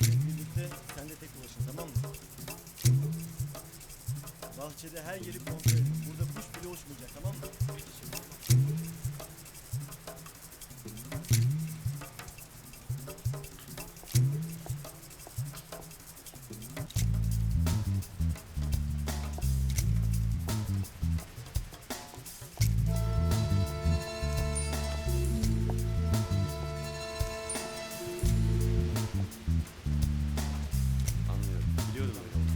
biz birlikte sen de tek ulaşın tamam mı? Bahçede her yeri kontrol edin. Burada kuş bile uçmayacak tamam mı? Şimdi. Biliyordum öyle.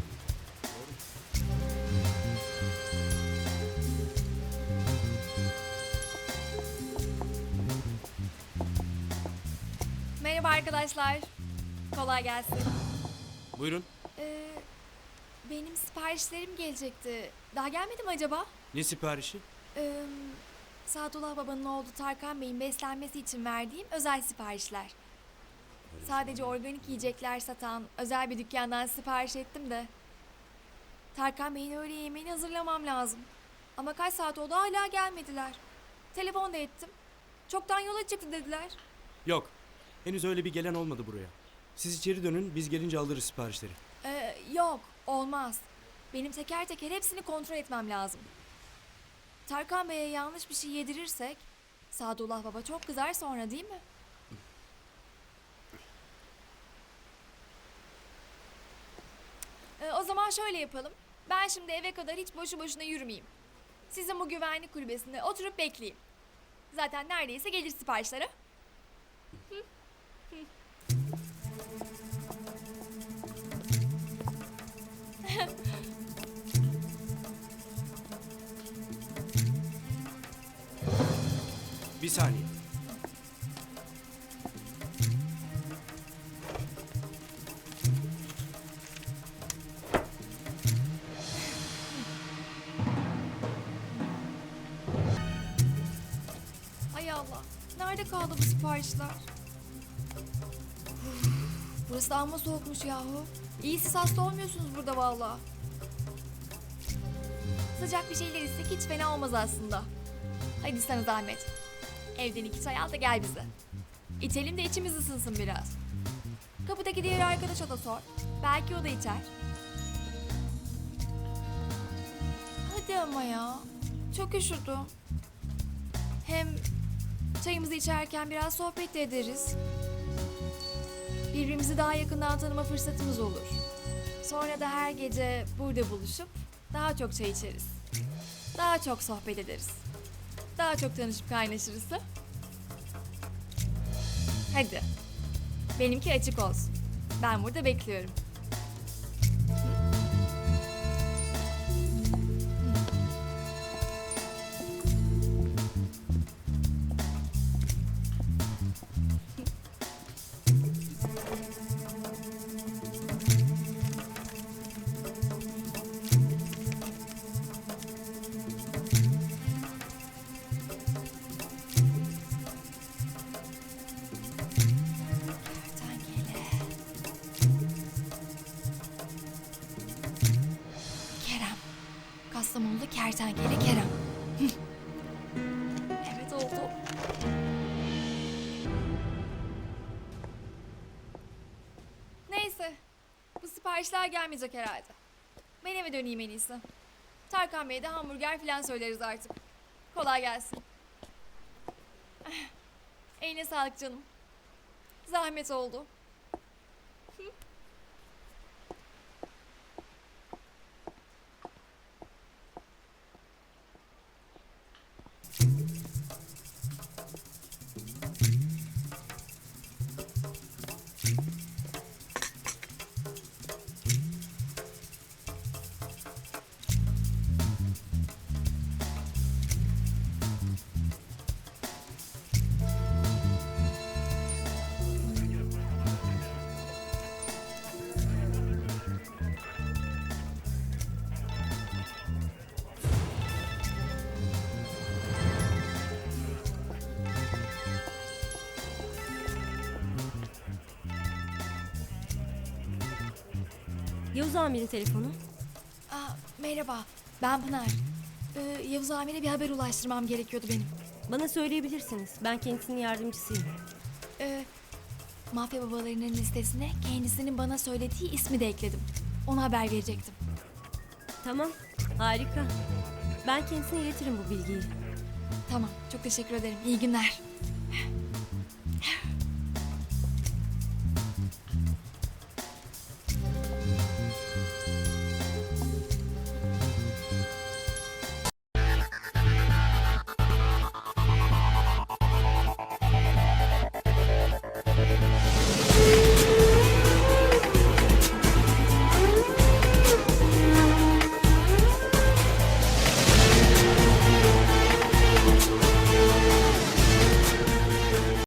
Merhaba arkadaşlar. Kolay gelsin. Buyurun. Ee, benim siparişlerim gelecekti. Daha gelmedi mi acaba? Ne siparişi? Ee, Sadullah babanın oğlu Tarkan Bey'in beslenmesi için verdiğim özel siparişler. Sadece organik yiyecekler satan özel bir dükkandan sipariş ettim de. Tarkan Bey'in öğle yemeğini hazırlamam lazım. Ama kaç saat oldu hala gelmediler. Telefon da ettim. Çoktan yola çıktı dediler. Yok. Henüz öyle bir gelen olmadı buraya. Siz içeri dönün, biz gelince alırız siparişleri. Ee, yok, olmaz. Benim teker teker hepsini kontrol etmem lazım. Tarkan Bey'e yanlış bir şey yedirirsek, Sadullah Baba çok kızar sonra değil mi? Ee, o zaman şöyle yapalım. Ben şimdi eve kadar hiç boşu boşuna yürümeyeyim. Sizin bu güvenlik kulübesinde oturup bekleyeyim. Zaten neredeyse gelir siparişlere. Bir saniye. Nerede kaldı bu siparişler? Uf, Burası da amma soğukmuş yahu. İyi siz hasta olmuyorsunuz burada valla. Sıcak bir şeyler içsek hiç fena olmaz aslında. Hadi sana zahmet. Evden iki çay al da gel bize. İçelim de içimiz ısınsın biraz. Kapıdaki diğer arkadaşa da sor. Belki o da içer. Hadi ama ya. Çok üşüdüm. Hem çayımızı içerken biraz sohbet de ederiz. Birbirimizi daha yakından tanıma fırsatımız olur. Sonra da her gece burada buluşup daha çok çay içeriz. Daha çok sohbet ederiz. Daha çok tanışıp kaynaşırız. ha? Hadi. Benimki açık olsun. Ben burada bekliyorum. Kertenkele Kerem. Evet oldu. Neyse. Bu siparişler gelmeyecek herhalde. Ben eve döneyim en iyisi. Tarkan Bey'e de hamburger falan söyleriz artık. Kolay gelsin. Eline sağlık canım. Zahmet oldu. Yavuz amirin telefonu. Aa, merhaba, ben Pınar. Ee, Yavuz Amir'e bir haber ulaştırmam gerekiyordu benim. Bana söyleyebilirsiniz. Ben kendisinin yardımcısıyım. Ee, mafya babalarının listesine kendisinin bana söylediği ismi de ekledim. Ona haber verecektim. Tamam. Harika. Ben kendisine iletirim bu bilgiyi. Tamam, çok teşekkür ederim. İyi günler.